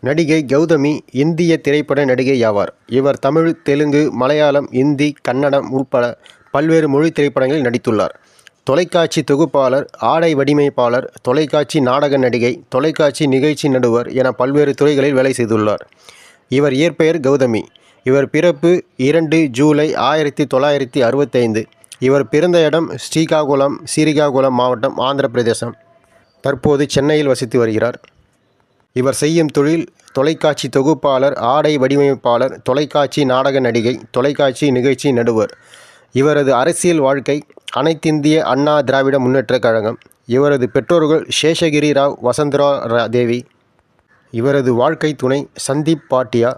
நடிகை கௌதமி இந்திய திரைப்பட நடிகை ஆவார். இவர் தமிழ், தெலுங்கு, மலையாளம், இந்தி, கன்னடம் உட்பட பல்வேறு மொழி திரைப்படங்களில் நடித்துள்ளார். தொலைக்காட்சி தொகுப்பாளர், ஆடை வடிமைப்பாளர் தொலைக்காட்சி நாடக நடிகை, தொலைக்காட்சி நிகழ்ச்சி நடுவர் என பல்வேறு துறைகளில் வேலை செய்துள்ளார். இவர் இயற்பெயர் கௌதமி. இவர் பிறப்பு இரண்டு ஜூலை ஆயிரத்தி தொள்ளாயிரத்தி அறுபத்தைந்து. இவர் பிறந்த இடம் ஸ்ரீகாகுளம், ஸ்ரீகாகுளம் மாவட்டம், ஆந்திர பிரதேசம். தற்போது சென்னையில் வசித்து வருகிறார். இவர் செய்யும் தொழில் தொலைக்காட்சி தொகுப்பாளர், ஆடை வடிவமைப்பாளர், தொலைக்காட்சி நாடக நடிகை, தொலைக்காட்சி நிகழ்ச்சி நடுவர். இவரது அரசியல் வாழ்க்கை அனைத்திந்திய அண்ணா திராவிட முன்னேற்றக் கழகம். இவரது பெற்றோர்கள் சேஷகிரி ராவ், வசந்தரா தேவி. இவரது வாழ்க்கை துணை சந்தீப் பாட்டியா.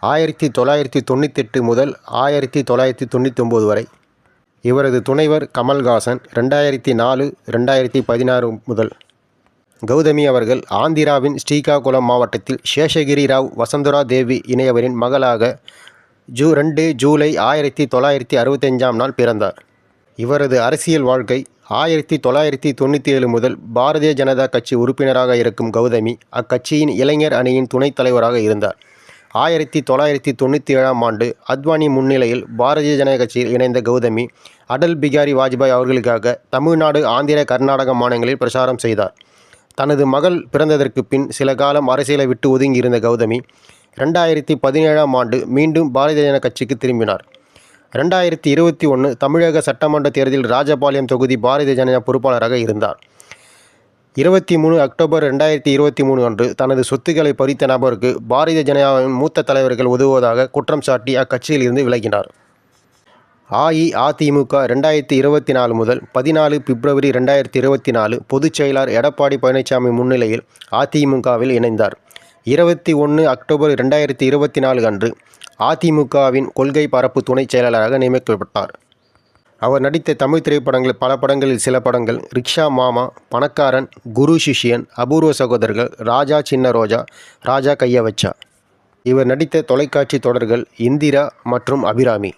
ஆயிரத்தி தொள்ளாயிரத்தி தொண்ணூத்தெட்டு முதல் ஆயிரத்தி தொள்ளாயிரத்தி தொண்ணூத்தொம்பது வரை. இவரது துணைவர் கமல்ஹாசன். ரெண்டாயிரத்தி நாலு ரெண்டாயிரத்தி பதினாறு முதல். கௌதமி அவர்கள் ஆந்திராவின் ஸ்ரீகாகுளம் மாவட்டத்தில் சேஷகிரி ராவ், வசந்தரா தேவி இணையவரின் மகளாக ஜூ ரெண்டு ஜூலை ஆயிரத்தி தொள்ளாயிரத்தி அறுபத்தஞ்சாம் நாள் பிறந்தார். இவரது அரசியல் வாழ்க்கை ஆயிரத்தி தொள்ளாயிரத்தி தொண்ணூற்றி ஏழு முதல் பாரதிய ஜனதா கட்சி உறுப்பினராக இருக்கும் கௌதமி, அக்கட்சியின் இளைஞர் அணியின் துணைத் தலைவராக இருந்தார். ஆயிரத்தி தொள்ளாயிரத்தி தொண்ணூற்றி ஏழாம் ஆண்டு அத்வானி முன்னிலையில் பாரதிய ஜனதா கட்சியில் இணைந்த கௌதமி, அடல் பிகாரி வாஜ்பாய் அவர்களுக்காக தமிழ்நாடு, ஆந்திர, கர்நாடக மாநிலங்களில் பிரசாரம் செய்தார். தனது மகள் பிறந்ததற்கு பின் சில காலம் அரசியலை விட்டு ஒதுங்கியிருந்த கௌதமி, ரெண்டாயிரத்தி பதினேழாம் ஆண்டு மீண்டும் பாரதிய ஜன கட்சிக்கு திரும்பினார். ரெண்டாயிரத்தி இருபத்தி ஒன்று தமிழக சட்டமன்ற தேர்தலில் ராஜபாளையம் தொகுதி பாரதிய ஜனதா பொறுப்பாளராக இருந்தார். இருபத்தி மூணு அக்டோபர் ரெண்டாயிரத்தி இருபத்தி மூணு அன்று தனது சொத்துக்களை பறித்த நபருக்கு பாரதிய ஜனதாவின் மூத்த தலைவர்கள் உதவுவதாக குற்றம் சாட்டி அக்கட்சியில் இருந்து விலகினார். அஇஅதிமுக ரெண்டாயிரத்தி இருபத்தி நாலு முதல் பதினாலு பிப்ரவரி ரெண்டாயிரத்தி இருபத்தி நாலு பொதுச் செயலர் எடப்பாடி பழனிசாமி முன்னிலையில் அதிமுகவில் இணைந்தார். இருபத்தி ஒன்று அக்டோபர் ரெண்டாயிரத்தி இருபத்தி நாலு அன்று அதிமுகவின் கொள்கை பரப்பு துணைச் செயலாளராக நியமிக்கப்பட்டார். அவர் நடித்த தமிழ் திரைப்படங்கள் பல படங்களில் சில படங்கள் ரிக்ஷா மாமா, பணக்காரன், குரு சிஷ்யன், அபூர்வ சகோதரர்கள், ராஜா சின்ன ரோஜா, ராஜா கைய வச்சா. இவர் நடித்த தொலைக்காட்சி தொடர்கள் இந்திரா மற்றும் அபிராமி.